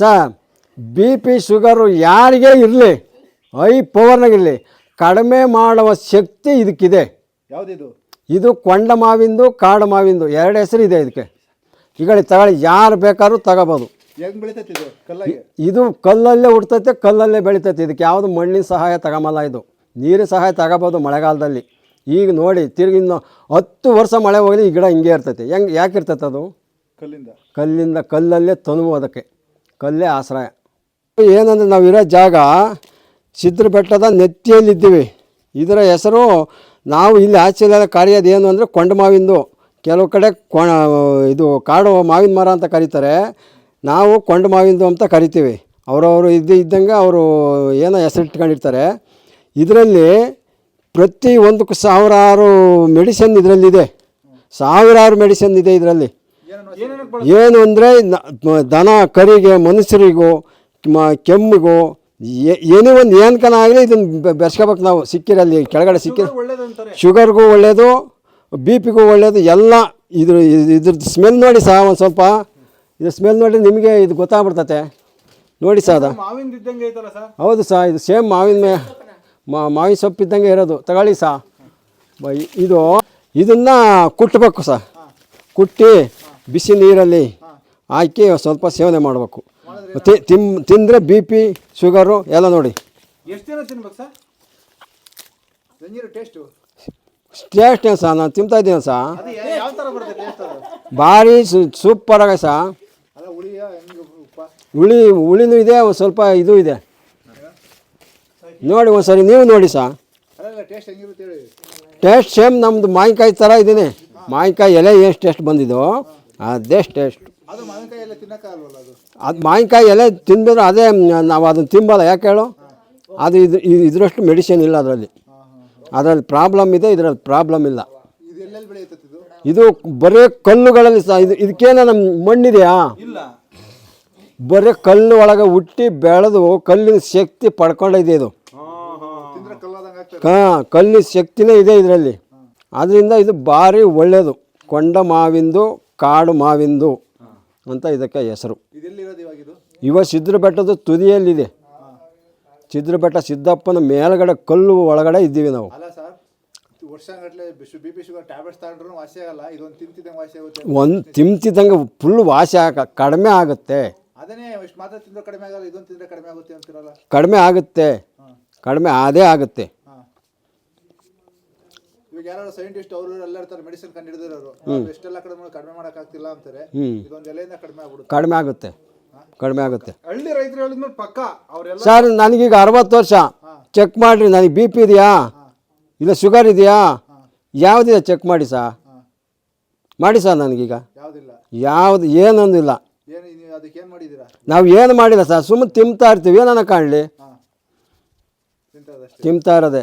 Sir B P sugar ಯಾರಿಗೇ ಇರಲಿ high ಪವರ್ನಾಗಿರಲಿ ಕಡಿಮೆ ಮಾಡುವ ಶಕ್ತಿ ಇದಕ್ಕಿದೆ ಯಾವುದಿದು? ಇದು ಕೊಂಡ ಮಾವಿಂದು ಕಾಡು ಮಾವಿಂದು ಎರಡು ಹೆಸರು ಇದೆ ಇದಕ್ಕೆ ಈಗ ತಗೊಳ್ಳಿ ಯಾರು ಬೇಕಾದ್ರೂ ತಗೋಬೋದು. ಹೆಂಗ್ ಬೆಳಿತೈತಿ ಇದು ಕಲ್ಲಾಗೆ? ಇದು ಕಲ್ಲಲ್ಲೇ ಹುಡ್ತೈತೆ ಕಲ್ಲಲ್ಲೇ ಬೆಳಿತೈತೆ. ಇದಕ್ಕೆ ಯಾವುದು ಮಣ್ಣಿನ ಸಹಾಯ ತಗೊಂಬಲ್ಲ ಇದು. ನೀರಿನ ಸಹಾಯ ತಗೋಬೋದು ಮಳೆಗಾಲದಲ್ಲಿ. ಈಗ ನೋಡಿ ತಿರುಗಿ ಇನ್ನು ಹತ್ತು ವರ್ಷ ಮಳೆ ಹೋಗಲಿ ಈ ಗಿಡ ಹಿಂಗೆ ಇರ್ತೈತೆ. ಹೆಂಗೆ ಯಾಕೆ ಇರ್ತೈತೆ ಅದು? ಕಲ್ಲಿಂದ. ಕಲ್ಲಿಂದ ಕಲ್ಲಲ್ಲೇ ತನುವು ಅದಕ್ಕೆ. ಕಲ್ಲೇ ಆಶ್ರಯ. ಏನಂದ್ರೆ ನಾವು ಇರೋ ಜಾಗ ಸಿದ್ರ ಬೆಟ್ಟದ ನೆತ್ತಿಯಲ್ಲಿದ್ದೀವಿ. ಇದರ ಹೆಸರು ನಾವು ಇಲ್ಲಿ ಆಚೆಲ್ಲ ಕಾರ್ಯದ ಏನು ಅಂದರೆ ಕೊಂಡ ಮಾವಿಂದು ಕೆಲವು ಕಡೆ ಕೊ ಇದು ಕಾಡು ಮಾವಿನ ಮರ ಅಂತ ಕರೀತಾರೆ. ನಾವು ಕೊಂಡ ಮಾವಿಂದು ಅಂತ ಕರಿತೀವಿ. ಅವರವರು ಇದು ಇದ್ದಂಗೆ ಅವರು ಏನೋ ಹೆಸರು ಇಟ್ಕೊಂಡಿರ್ತಾರೆ. ಇದರಲ್ಲಿ ಪ್ರತಿ ಒಂದಕ್ಕೂ ಸಾವಿರಾರು ಮೆಡಿಸಿನ್ ಇದರಲ್ಲಿದೆ. ಸಾವಿರಾರು ಮೆಡಿಸಿನ್ ಇದೆ ಇದರಲ್ಲಿ. ಏನು ಅಂದರೆ ದನ ಕರಿಗೆ ಮನುಷ್ಯರಿಗೂ ಮ- ಕೆಮ್ಮಿಗೂ ಏನೇ ಒಂದು ಏನಕನ ಆಗಲಿ ಇದನ್ನು ಬೆರ್ಸ್ಕೋಬೇಕು ನಾವು ಸಿಕ್ಕಿರಲ್ಲಿ ಕೆಳಗಡೆ ಸಿಕ್ಕಿ ಶುಗರ್ಗೂ ಒಳ್ಳೆಯದು ಬಿ ಪಿಗೂ ಒಳ್ಳೆಯದು ಎಲ್ಲ ಇದ್ರ ಇದ್- ಇದ್ರದ್ದು ಸ್ಮೆಲ್ ನೋಡಿ ಸಹ ಒಂದು ಸ್ವಲ್ಪ. ಇದು ಸ್ಮೆಲ್ ನೋಡಿ ನಿಮಗೆ ಇದು ಗೊತ್ತಾಗ್ಬಿಡ್ತತೆ. ನೋಡಿ ಸಹ ಅದು. ಮಾವಿನ ಸರ್? ಹೌದು ಸಹ ಇದು ಸೇಮ್ ಮಾವಿನ ಮೇ ಮಾ ಮಾವಿನ ಸೊಪ್ಪು ಇದ್ದಂಗೆ ಇರೋದು. ತಗೊಳ್ಳಿ ಸಹ ಇದು ಇದನ್ನು ಕುಟ್ಟಬೇಕು ಸಹ ಕುಟ್ಟಿ ಬಿಸಿ ನೀರಲ್ಲಿ ಹಾಕಿ ಸ್ವಲ್ಪ ಸೇವನೆ ಮಾಡಬೇಕು. ತಿ- ತಿಮ್ ತಿಂದರೆ ಬಿ ಪಿ ಶುಗರು ಎಲ್ಲ ನೋಡಿ. ಎಷ್ಟು ದಿನ ತಿನ್ಬೇಕು ಸರ್? ಟೇಸ್ಟು ಟೇಸ್ಟ್ ಏನು ಸರ್? ನಾನು ತಿಂತಾ ಇದ್ದೀನಿ ಸರ್. ಅದು ಯಾವ ಥರ ಬರುತ್ತೆ ಟೇಸ್ಟ್ ಅದು? ಭಾರಿ ಸೂಪರ್ ಆಗ ಸಹ ಅಲ್ಲ ಹುಳಿಯ ಹೆಂಗೆ ಉಪ್ಪ? ಹುಳಿ ಹುಳಿನೂ ಇದೆ ಒಂದು ಸ್ವಲ್ಪ ಇದು ಇದೆ. ನೋಡಿ ಒಂದು ಸರಿ ನೀವು ನೋಡಿ ಸರ್. ಅಲ್ಲ ಟೇಸ್ಟ್ ಹೆಂಗಿರುತ್ತೆ ಹೇಳಿ. ಟೇಸ್ಟ್ ಸೇಮ್ ನಮ್ಮದು ಮಾವಿನಕಾಯಿ ಥರ ಇದ್ದೀನಿ ಮಾವಿನಕಾಯಿ ಎಲೆ ಎಷ್ಟು ಟೇಸ್ಟ್ ಬಂದಿದ್ದು ಅದೇ ಟೇಸ್ಟ್ ಅದು ಮಾವಿನಕಾಯಿ ಎಲ್ಲ ತಿನ್ನಕ್ಕಾಗಲ್ವಲ್ಲ ಅದು? ಅದು ಮಾವಿನಕಾಯಿ ಎಲೆ ತಿಂದಿದ್ರೆ ಅದೇ ನಾವು ಅದನ್ನು ತಿಂಬಲ್ಲ ಯಾಕೆ ಹೇಳು? ಅದು ಇದು ಇದು- ಇದರಷ್ಟು ಮೆಡಿಸಿನ್ ಇಲ್ಲ ಅದರಲ್ಲಿ. ಅದರಲ್ಲಿ ಪ್ರಾಬ್ಲಮ್ ಇದೆ ಇದರಲ್ಲಿ ಪ್ರಾಬ್ಲಮ್ ಇಲ್ಲ. ಇದು ಬರೀ ಕಲ್ಲುಗಳಲ್ಲಿ ಸಹ ಇದು ಇದಕ್ಕೇನೋ ನಮ್ಮ ಮಣ್ಣಿದೆಯಾ? ಇಲ್ಲ. ಬರೀ ಕಲ್ಲು ಒಳಗೆ ಹುಟ್ಟಿ ಬೆಳೆದು ಕಲ್ಲಿನ ಶಕ್ತಿ ಪಡ್ಕೊಂಡಿದೆ ಇದು. ಹಾಂ ಕಲ್ಲಿನ ಶಕ್ತಿನೇ ಇದೆ ಇದರಲ್ಲಿ. ಅದರಿಂದ ಇದು ಭಾರಿ ಒಳ್ಳೆಯದು ಕೊಂಡ ಮಾವಿಂದು ಕಾಡು ಮಾವಿಂದು ಅಂತ ಇದಕ್ಕೆ ಹೆಸರು. ಇವ ಸಿದ್ರ ಬೆಟ್ಟದ ತುದಿಯಲ್ಲಿದೆ. ಸಿದ್ರ ಬೆಟ್ಟ ಸಿದ್ದಪ್ಪನ ಮೇಲ್ಗಡೆ ಕಲ್ಲು ಒಳಗಡೆ ಇದ್ದೀವಿ ನಾವು. ಅಲ್ಲ ಸರ್ ವರ್ಷಗಟ್ಟಲೆ ಬಿ ಪಿ ಶುಗರ್ ಟ್ಯಾಬ್ಲೆಟ್ಸ್ ತಗೊಂಡ್ರು ವಾಸಿ ಆಗಲ್ಲ ಇದೊಂದು ತಿಂತಿದ್ದಂಗೆ ವಾಸಿ ಆಗುತ್ತೆ. ಒಂದು ತಿಂತಿದ್ದಂಗೆ ಫುಲ್ ವಾಸಿ ಆಗ ಕಡಿಮೆ ಆಗುತ್ತೆ. ಅದನ್ನೇ ಇಷ್ಟು ಮಾತ್ರ ತಿಂದ್ರೆ ಕಡಿಮೆ ಆಗಲ್ಲ ಇದೊಂದು ತಿಂದ್ರೆ ಕಡಿಮೆ ಆಗುತ್ತೆ ಕಡಿಮೆ ಆಗುತ್ತೆ. ಕಡಿಮೆ ಆದೇ ಆಗುತ್ತೆ. ಇವಾಗ ಯಾರು ಸೈಂಟಿಸ್ಟ್ ಅವರು ಎಲ್ಲ ಇರ್ತಾರೆ ಮೆಡಿಸಿನ್ ಕಂಡು ಹಿಡಿದಿರೋರು. ಎಷ್ಟೆಲ್ಲ ಕಡಿಮೆ ಕಡಿಮೆ ಮಾಡೋಕ್ಕಾಗ್ತಿಲ್ಲ ಅಂತಾರೆ. ಇದೊಂದು ಎಲೆಯಿಂದ ಕಡಿಮೆ ಆಗ್ಬಿಡುತ್ತೆ. ಕಡಿಮೆ ಆಗುತ್ತೆ. ಕಡಿಮೆ ಆಗುತ್ತೆ. ಹಳ್ಳಿ ರೈತರು ಹೇಳಿದ್ಮೇಲೆ ಪಕ್ಕ. ಅವರೆಲ್ಲ ಸರ್ ನನಗೀಗ ಅರವತ್ತು ವರ್ಷ. ಚೆಕ್ ಮಾಡಿರಿ ನನಗೆ ಬಿ ಪಿ ಇದೆಯಾ? ಇಲ್ಲ ಶುಗರ್ ಇದೆಯಾ? ಯಾವುದಿದೆ ಚೆಕ್ ಮಾಡಿ ಸಾ? ಮಾಡಿ ಸರ್ ನನಗೀಗ? ಯಾವುದಿಲ್ಲ. ಯಾವುದು ಏನೊಂದಿಲ್ಲ. ಏನು ನೀವು ಅದಕ್ಕೆ ಏನು ನಾವು ಏನು ಮಾಡಿಲ್ಲ ಸರ್ ಸುಮ್ಮನೆ ತಿಂತಾ ಇರ್ತೀವಿ ಏನನ್ನ ಕಾಣಲಿ? ತಿಂತಾ ಇರೋದೆ.